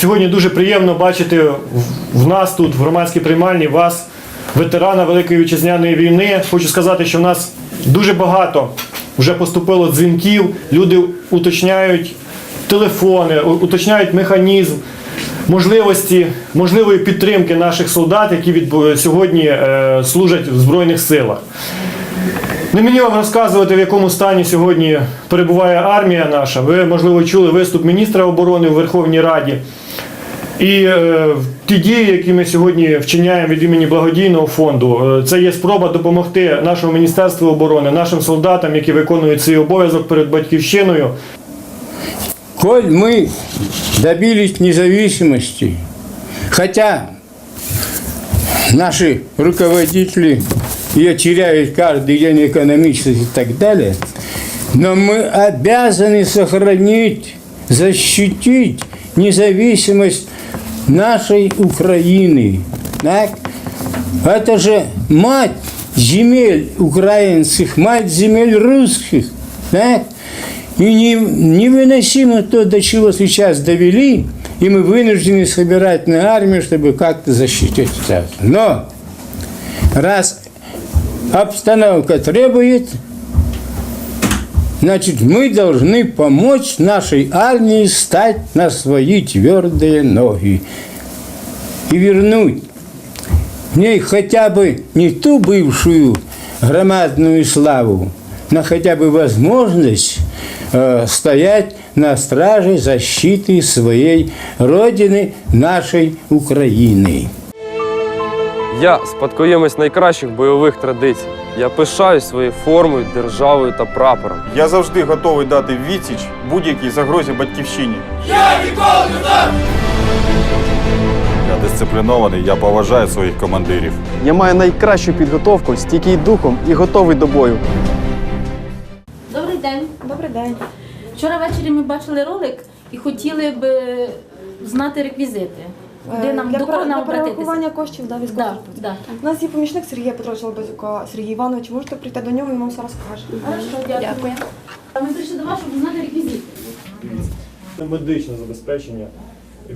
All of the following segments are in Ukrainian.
Сьогодні дуже приємно бачити в- нас тут, в громадській приймальні, вас, ветерана Великої вітчизняної війни. Хочу сказати, що в нас дуже багато вже поступило дзвінків, люди уточняють телефони, уточняють механізм. Можливості можливої підтримки наших солдат, які відбу- сьогодні е, служать в Збройних силах. Не мені вам розказувати, в якому стані сьогодні перебуває армія наша. Ви, можливо, чули виступ міністра оборони у Верховній Раді. І е, ті дії, які ми сьогодні вчиняємо від імені благодійного фонду, е, це є спроба допомогти нашому Міністерству оборони, нашим солдатам, які виконують свій обов'язок перед батьківщиною. Коль мы добились независимости, хотя наши руководители ее теряют каждый день экономически и так далее, но мы обязаны сохранить, защитить независимость нашей Украины. Так? Это же мать земель украинских, мать земель русских. Так? И не, невыносимо то, до чего сейчас довели, и мы вынуждены собирать на армию, чтобы как-то защитить нас. Но раз обстановка требует, значит, мы должны помочь нашей армии стать на свои твердые ноги и вернуть в ней хотя бы не ту бывшую громадную славу, но хотя бы возможность э, стоять на страже защиты своей Родины, нашей Украины. Я спадкоємець найкращих бойових традицій. Я пишаюсь своєю формою, державою та прапором. Я завжди готовий дати відсіч будь-якій загрозі батьківщині. Я ніколи там! Я дисциплінований, я поважаю своїх командирів. Я маю найкращу підготовку, стійкий духом і готовий до бою. Добрий день. Добрий день. Вчора ввечері ми бачили ролик і хотіли б знати реквізити. Е, нам для, до кого нам для обратитися? перерахування коштів да, Да, військовослужбовців. да. У нас є помічник Сергія Петровича Лобазюка, Сергій Іванович. Можете прийти до нього, він вам все розкаже. Хорошо, дякую. Ми прийшли до вас, щоб знати реквізити. Медичне забезпечення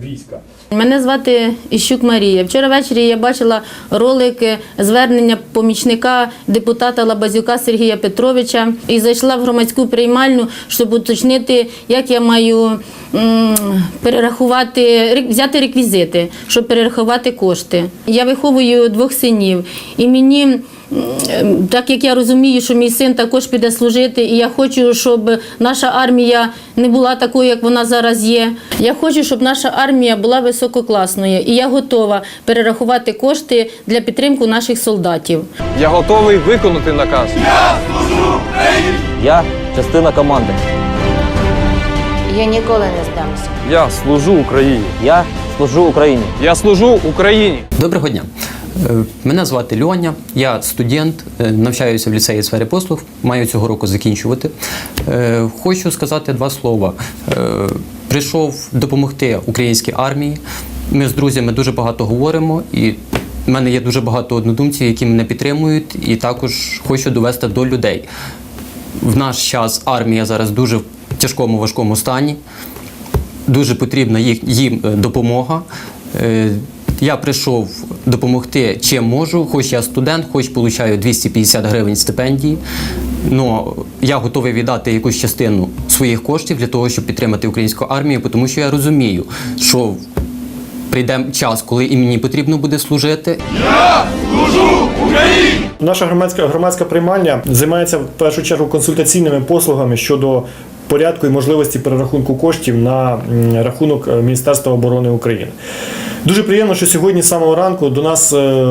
війська. Мене звати Іщук Марія. Вчора ввечері я бачила ролик е, звернення помічника депутата Лабазюка Сергія Петровича і зайшла в громадську приймальню, щоб уточнити, як я маю перерахувати, взяти реквізити, щоб перерахувати кошти. Я виховую двох синів, і мені. М, Так як я розумію, що мій син також піде служити, і я хочу, щоб наша армія не була такою, як вона зараз є. Я хочу, щоб наша армія була висококласною, і я готова перерахувати кошти для підтримки наших солдатів. Я готовий виконати наказ. Я частина команди. Я ніколи не здамся. Я служу Україні. Я служу Україні. Я служу Україні. Доброго дня. Е, Мене звати Льоня, я студент, е, навчаюся в ліцеї сфери послуг, маю цього року закінчувати. Е, Хочу сказати два слова. Прийшов допомогти українській армії. Ми з друзями дуже багато говоримо, і в мене є дуже багато однодумців, які мене підтримують, і також хочу довести до людей. В наш час армія зараз дуже в тяжкому важкому стані дуже потрібна їм допомога. Я прийшов допомогти чим можу, хоч я студент, хоч получаю 250 гривень стипендії. Но я готовий віддати якусь частину своїх коштів для того, щоб підтримати українську армію, тому що я розумію, що прийде час, коли і мені потрібно буде служити. Я Наша громадська громадська приймальня займається в першу чергу консультаційними послугами щодо порядку і можливості перерахунку коштів на рахунок е, Міністерства оборони України. Дуже приємно, що сьогодні з самого ранку до нас е,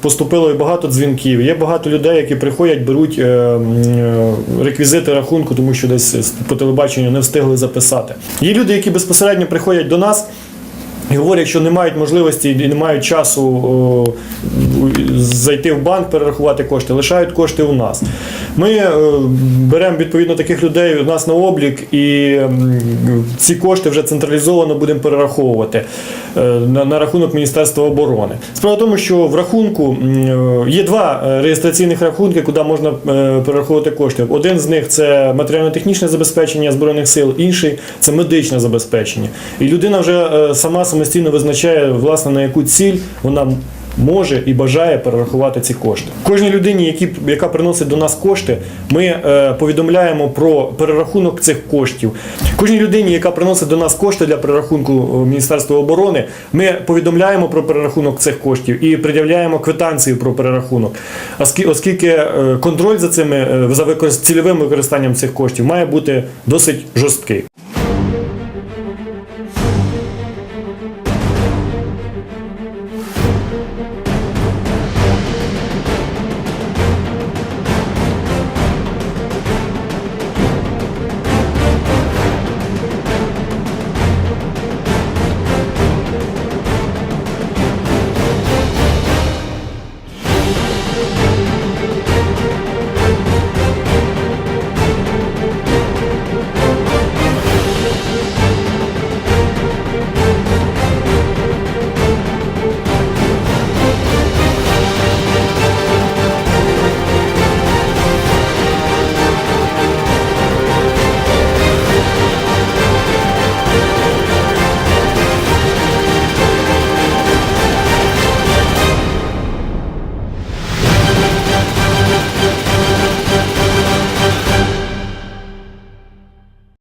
поступило і багато дзвінків. Є багато людей, які приходять, беруть е, е, реквізити рахунку, тому що десь по телебаченню не встигли записати. Є люди, які безпосередньо приходять до нас. І говорять, що не мають можливості і не мають часу зайти в банк, перерахувати кошти, лишають кошти у нас. Ми е, беремо відповідно таких людей у нас на облік, і ці кошти вже централізовано будемо перераховувати е, на, рахунок Міністерства оборони. Справа в тому, що в рахунку е, є два реєстраційних рахунки, куди можна перераховувати кошти. Один з них це матеріально-технічне забезпечення збройних сил, інший це медичне забезпечення. І людина вже сама самостійно визначає власне на яку ціль вона може і бажає перерахувати ці кошти. Кожній людині, які, яка приносить до нас кошти, ми е, повідомляємо про перерахунок цих коштів. Кожній людині, яка приносить до нас кошти для перерахунку е, Міністерства оборони, ми повідомляємо про перерахунок цих коштів і пред'являємо квитанцію про перерахунок. Оскільки е, контроль за цими е, за використ- цільовим використанням цих коштів має бути досить жорсткий.